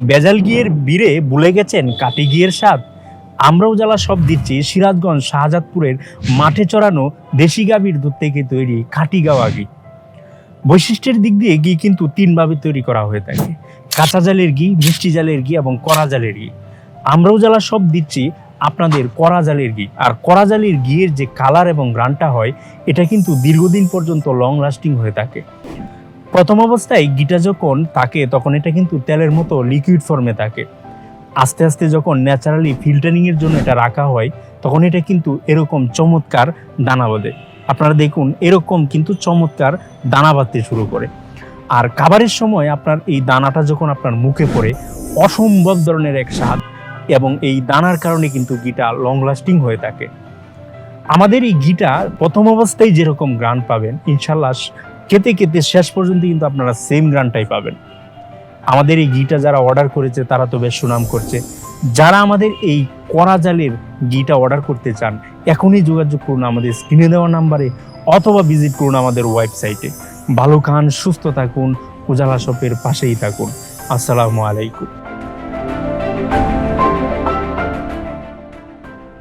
বেজাল গিয়ের বীরে ভুলে গেছেন কাটি গিয়ের স্বাদ। আমরাও জ্বালা সব দিচ্ছি সিরাজগঞ্জ শাহজাদপুরের মাঠে চড়ানো দেশি গাভীর দুধ থেকে তৈরি খাটি গাওয়া ঘি। বৈশিষ্ট্যের দিক দিয়ে ঘি কিন্তু তিনভাবে তৈরি করা হয়ে থাকে। কাঁচা জালের ঘি, মিষ্টি জালের ঘি এবং কড়া জালের ঘি। আমরাও জ্বালা সব দিচ্ছি আপনাদের কড়া জালের ঘি। আর কড়া জালের ঘিয়ের যে কালার এবং গ্রানটা হয়, এটা কিন্তু দীর্ঘদিন পর্যন্ত লং লাস্টিং হয়ে থাকে। প্রথম অবস্থায় গিটা যখন থাকে, তখন এটা কিন্তু তেলের মতো লিকুইড ফর্মে থাকে। আস্তে আস্তে যখন ন্যাচারালি ফিল্টারিংয়ের জন্য এটা রাখা হয়, তখন এটা কিন্তু এরকম চমৎকার দানা বাঁধে। আপনারা দেখুন, এরকম কিন্তু চমৎকার দানা বাঁধতে শুরু করে। আর খাবারের সময় আপনার এই দানাটা যখন আপনার মুখে পড়ে, অসম্ভব ধরনের এক স্বাদ এবং এই দানার কারণে কিন্তু গিটা লং লাস্টিং হয়ে থাকে। আমাদের এই ঘিটা প্রথম অবস্থায় যেরকম গ্রান পাবেন, ইনশাল্লাহ খেতে খেতে শেষ পর্যন্ত কিন্তু আপনারা সেম গ্রানটাই পাবেন। আমাদের এই ঘিটা যারা অর্ডার করেছে, তারা তো বেশ সুনাম করছে। যারা আমাদের এই কড়া জালের অর্ডার করতে চান, এখনই যোগাযোগ করুন আমাদের স্ক্রিনে দেওয়া নাম্বারে অথবা ভিজিট করুন আমাদের ওয়েবসাইটে ভালো খান, সুস্থ থাকুন, উজালা শপের পাশেই থাকুন। আসসালামু আলাইকুম।